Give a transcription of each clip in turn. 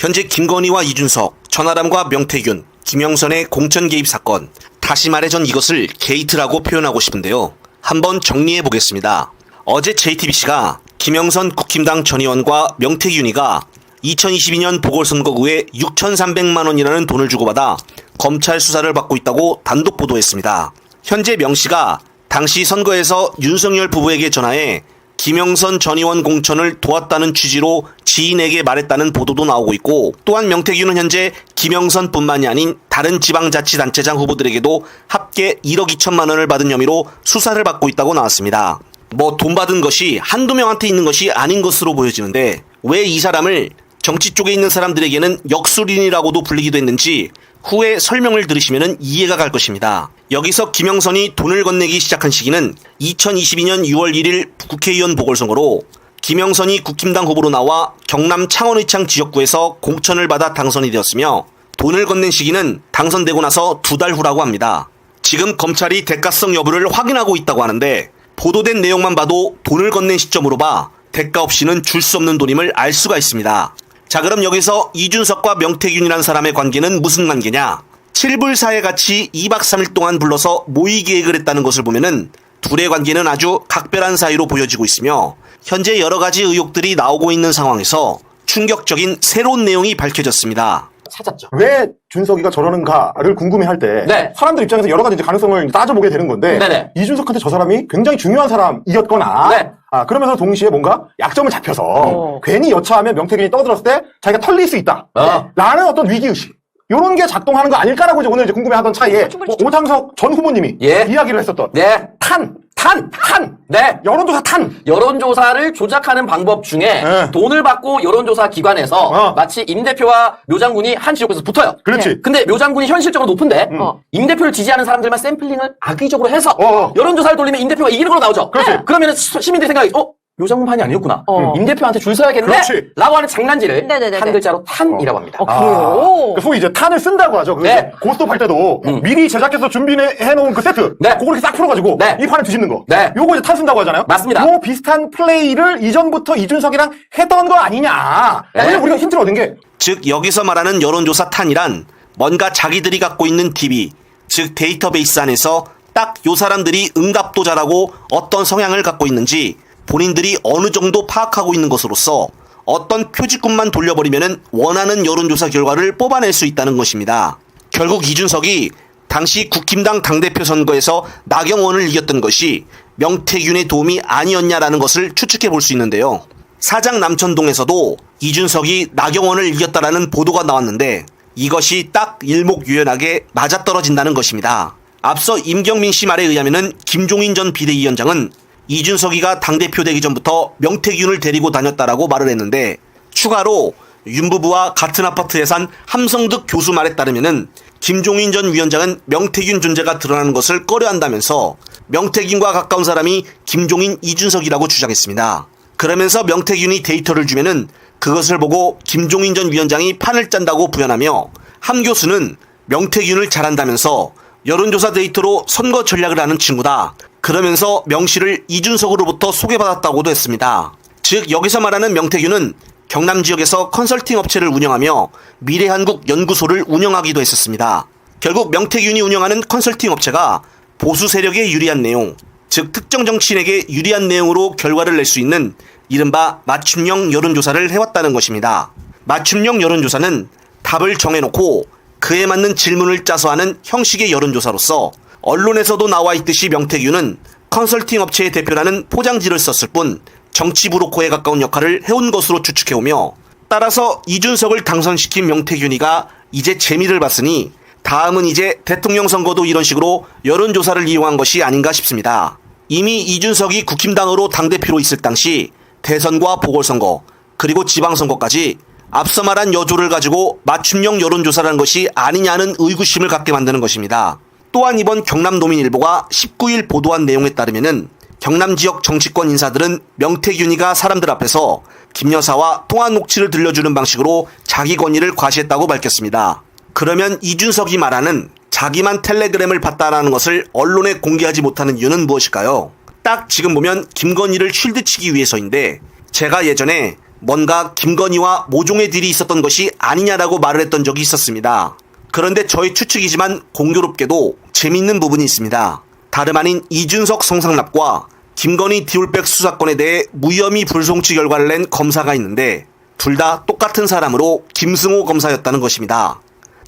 현재 김건희와 이준석, 전하람과 명태균, 김영선의 공천 개입 사건. 다시 말해 전 이것을 게이트라고 표현하고 싶은데요. 한번 정리해 보겠습니다. 어제 JTBC가 김영선 국힘당 전 의원과 명태균이가 2022년 보궐선거구에 6,300만 원이라는 돈을 주고받아 검찰 수사를 받고 있다고 단독 보도했습니다. 현재 명 씨가 당시 선거에서 윤석열 부부에게 전화해 김영선 전 의원 공천을 도왔다는 취지로 지인에게 말했다는 보도도 나오고 있고 또한 명태균은 현재 김영선뿐만이 아닌 다른 지방자치단체장 후보들에게도 합계 1억 2천만 원을 받은 혐의로 수사를 받고 있다고 나왔습니다. 뭐 돈 받은 것이 한두 명한테 있는 것이 아닌 것으로 보여지는데 왜 이 사람을 정치 쪽에 있는 사람들에게는 역술인이라고도 불리기도 했는지 후에 설명을 들으시면 이해가 갈 것입니다. 여기서 김영선이 돈을 건네기 시작한 시기는 2022년 6월 1일 국회의원 보궐선거로 김영선이 국힘당 후보로 나와 경남 창원의창 지역구에서 공천을 받아 당선이 되었으며 돈을 건넨 시기는 당선되고 나서 두 달 후라고 합니다. 지금 검찰이 대가성 여부를 확인하고 있다고 하는데 보도된 내용만 봐도 돈을 건넨 시점으로 봐 대가 없이는 줄 수 없는 돈임을 알 수가 있습니다. 자 그럼 여기서 이준석과 명태균이라는 사람의 관계는 무슨 관계냐? 7불 사회 같이 2박 3일 동안 불러서 모의 계획을 했다는 것을 보면은 둘의 관계는 아주 각별한 사이로 보여지고 있으며 현재 여러 가지 의혹들이 나오고 있는 상황에서 충격적인 새로운 내용이 밝혀졌습니다. 찾았죠. 왜 준석이가 저러는가를 궁금해할 때 네. 사람들 입장에서 여러 가지 이제 가능성을 따져보게 되는 건데 네네. 이준석한테 저 사람이 굉장히 중요한 사람이었거나 네. 아, 그러면서 동시에 뭔가 약점을 잡혀서 어. 괜히 여차하면 명태균이 떠들었을 때 자기가 털릴 수 있다 어. 라는 어떤 위기의식 이런 게 작동하는 거 아닐까라고 이제 오늘 이제 궁금해하던 차이에 충분히 어, 오창석 전 후보님이 예. 이야기를 했었던 네. 탄, 탄! 탄, 네. 여론조사 탄 여론조사를 조작하는 방법 중에 네. 돈을 받고 여론조사 기관에서 어. 마치 임 대표와 묘 장군이 한 지역구에서 붙어요. 그렇지 근데 묘 장군이 현실적으로 높은데 어. 임 대표를 지지하는 사람들만 샘플링을 악의적으로 해서 어. 여론조사를 돌리면 임 대표가 이기는 걸로 나오죠. 그렇지. 그러면 시민들이 생각이 어? 묘 장군 판이 아니었구나. 어. 임 대표한테 줄 서야겠네. 그렇지. 라고 하는 장난질을 네네네네. 한 글자로 탄이라고 합니다. 어, 그래요? 그 소위 이제 탄을 쓴다고 하죠. 그 네. 고스톱 할 때도 미리 제작해서 준비해 놓은 그 세트. 네. 그걸 이렇게 싹 풀어가지고 네. 이 판을 뒤집는 거. 네. 요거 이제 탄 쓴다고 하잖아요. 맞습니다. 요 비슷한 플레이를 이전부터 이준석이랑 했던 거 아니냐. 네. 왜냐면 우리가 힌트를 얻은 게 즉 여기서 말하는 여론조사 탄이란 뭔가 자기들이 갖고 있는 DB, 즉 데이터베이스 안에서 딱 요 사람들이 응답도 잘하고 어떤 성향을 갖고 있는지 본인들이 어느 정도 파악하고 있는 것으로서 어떤 표지꾼만 돌려버리면 원하는 여론조사 결과를 뽑아낼 수 있다는 것입니다. 결국 이준석이 당시 국힘당 당대표 선거에서 나경원을 이겼던 것이 명태균의 도움이 아니었냐라는 것을 추측해 볼 수 있는데요. 사장 남천동에서도 이준석이 나경원을 이겼다라는 보도가 나왔는데 이것이 딱 일목요연하게 맞아떨어진다는 것입니다. 앞서 임경민 씨 말에 의하면은 김종인 전 비대위원장은 이준석이가 당대표 되기 전부터 명태균을 데리고 다녔다라고 말을 했는데 추가로 윤 부부와 같은 아파트에 산 함성득 교수 말에 따르면은 김종인 전 위원장은 명태균 존재가 드러나는 것을 꺼려한다면서 명태균과 가까운 사람이 김종인 이준석이라고 주장했습니다. 그러면서 명태균이 데이터를 주면은 그것을 보고 김종인 전 위원장이 판을 짠다고 부연하며 함 교수는 명태균을 잘한다면서 여론조사 데이터로 선거 전략을 하는 친구다. 그러면서 명 씨를 이준석으로부터 소개받았다고도 했습니다. 즉 여기서 말하는 명태균은 경남 지역에서 컨설팅 업체를 운영하며 미래한국 연구소를 운영하기도 했었습니다. 결국 명태균이 운영하는 컨설팅 업체가 보수 세력에 유리한 내용, 즉 특정 정치인에게 유리한 내용으로 결과를 낼 수 있는 이른바 맞춤형 여론조사를 해왔다는 것입니다. 맞춤형 여론조사는 답을 정해놓고 그에 맞는 질문을 짜서 하는 형식의 여론조사로서 언론에서도 나와 있듯이 명태균은 컨설팅 업체의 대표라는 포장지를 썼을 뿐 정치 브로커에 가까운 역할을 해온 것으로 추측해오며 따라서 이준석을 당선시킨 명태균이가 이제 재미를 봤으니 다음은 이제 대통령 선거도 이런 식으로 여론조사를 이용한 것이 아닌가 싶습니다. 이미 이준석이 국힘당으로 당대표로 있을 당시 대선과 보궐선거 그리고 지방선거까지 앞서 말한 여조를 가지고 맞춤형 여론조사라는 것이 아니냐는 의구심을 갖게 만드는 것입니다. 또한 이번 경남도민일보가 19일 보도한 내용에 따르면은 경남 지역 정치권 인사들은 명태균이가 사람들 앞에서 김 여사와 통화 녹취를 들려주는 방식으로 자기 권위를 과시했다고 밝혔습니다. 그러면 이준석이 말하는 자기만 텔레그램을 봤다라는 것을 언론에 공개하지 못하는 이유는 무엇일까요? 딱 지금 보면 김건희를 쉴드치기 위해서인데 제가 예전에 뭔가 김건희와 모종의 딜이 있었던 것이 아니냐라고 말을 했던 적이 있었습니다. 그런데 저의 추측이지만 공교롭게도 재밌는 부분이 있습니다. 다름 아닌 이준석 성상납과 김건희 디올백 수사건에 대해 무혐의 불송치 결과를 낸 검사가 있는데 둘 다 똑같은 사람으로 김승호 검사였다는 것입니다.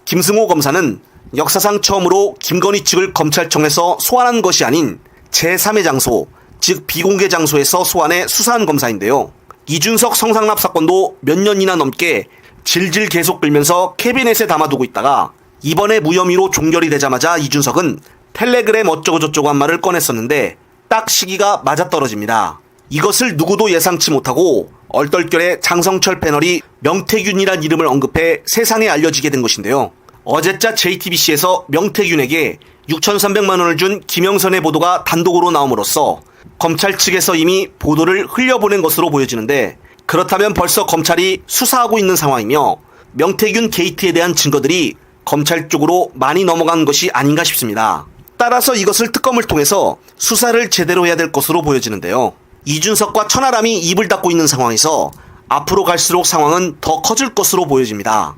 김승호 검사는 역사상 처음으로 김건희 측을 검찰청에서 소환한 것이 아닌 제3의 장소, 즉 비공개 장소에서 소환해 수사한 검사인데요. 이준석 성상납 사건도 몇 년이나 넘게 질질 계속 끌면서 캐비넷에 담아두고 있다가 이번에 무혐의로 종결이 되자마자 이준석은 텔레그램 어쩌고저쩌고 한 말을 꺼냈었는데 딱 시기가 맞아떨어집니다. 이것을 누구도 예상치 못하고 얼떨결에 장성철 패널이 명태균이란 이름을 언급해 세상에 알려지게 된 것인데요. 어제자 JTBC에서 명태균에게 6,300만 원을 준 김영선의 보도가 단독으로 나옴으로써 검찰 측에서 이미 보도를 흘려보낸 것으로 보여지는데 그렇다면 벌써 검찰이 수사하고 있는 상황이며 명태균 게이트에 대한 증거들이 검찰 쪽으로 많이 넘어간 것이 아닌가 싶습니다. 따라서 이것을 특검을 통해서 수사를 제대로 해야 될 것으로 보여지는데요. 이준석과 천하람이 입을 닫고 있는 상황에서 앞으로 갈수록 상황은 더 커질 것으로 보여집니다.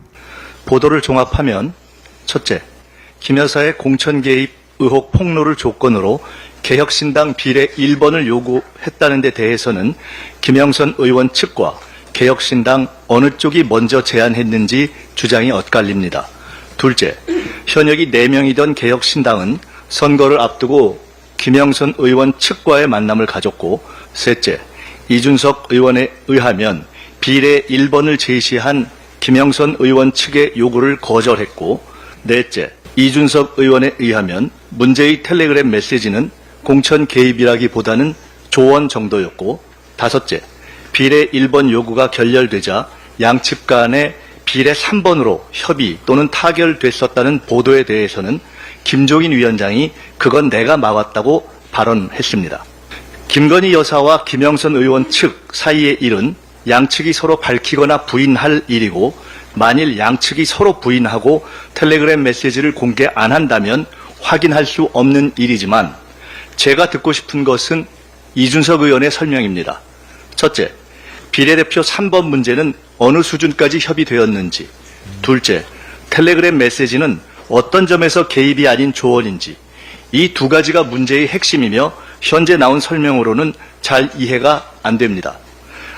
보도를 종합하면 첫째, 김 여사의 공천 개입 의혹 폭로를 조건으로 개혁신당 비례 1번을 요구했다는 데 대해서는 김영선 의원 측과 개혁신당 어느 쪽이 먼저 제안했는지 주장이 엇갈립니다. 둘째, 현역이 4명이던 개혁신당은 선거를 앞두고 김영선 의원 측과의 만남을 가졌고 셋째, 이준석 의원에 의하면 비례 1번을 제시한 김영선 의원 측의 요구를 거절했고 넷째, 이준석 의원에 의하면 문제의 텔레그램 메시지는 공천 개입이라기보다는 조언 정도였고 다섯째, 비례 1번 요구가 결렬되자 양측 간에 비례 3번으로 협의 또는 타결됐었다는 보도에 대해서는 김종인 위원장이 그건 내가 막았다고 발언했습니다. 김건희 여사와 김영선 의원 측 사이의 일은 양측이 서로 밝히거나 부인할 일이고 만일 양측이 서로 부인하고 텔레그램 메시지를 공개 안 한다면 확인할 수 없는 일이지만 제가 듣고 싶은 것은 이준석 의원의 설명입니다. 첫째, 비례대표 3번 문제는 어느 수준까지 협의되었는지. 둘째, 텔레그램 메시지는 어떤 점에서 개입이 아닌 조언인지. 이 두 가지가 문제의 핵심이며 현재 나온 설명으로는 잘 이해가 안 됩니다.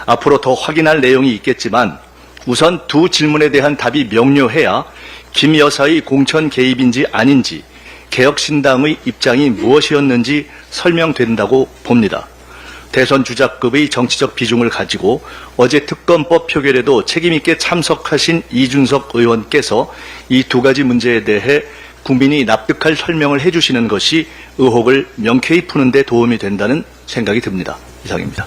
앞으로 더 확인할 내용이 있겠지만 우선 두 질문에 대한 답이 명료해야 김 여사의 공천 개입인지 아닌지 개혁신당의 입장이 무엇이었는지 설명된다고 봅니다. 대선 주자급의 정치적 비중을 가지고 어제 특검법 표결에도 책임있게 참석하신 이준석 의원께서 이 두 가지 문제에 대해 국민이 납득할 설명을 해주시는 것이 의혹을 명쾌히 푸는 데 도움이 된다는 생각이 듭니다. 이상입니다.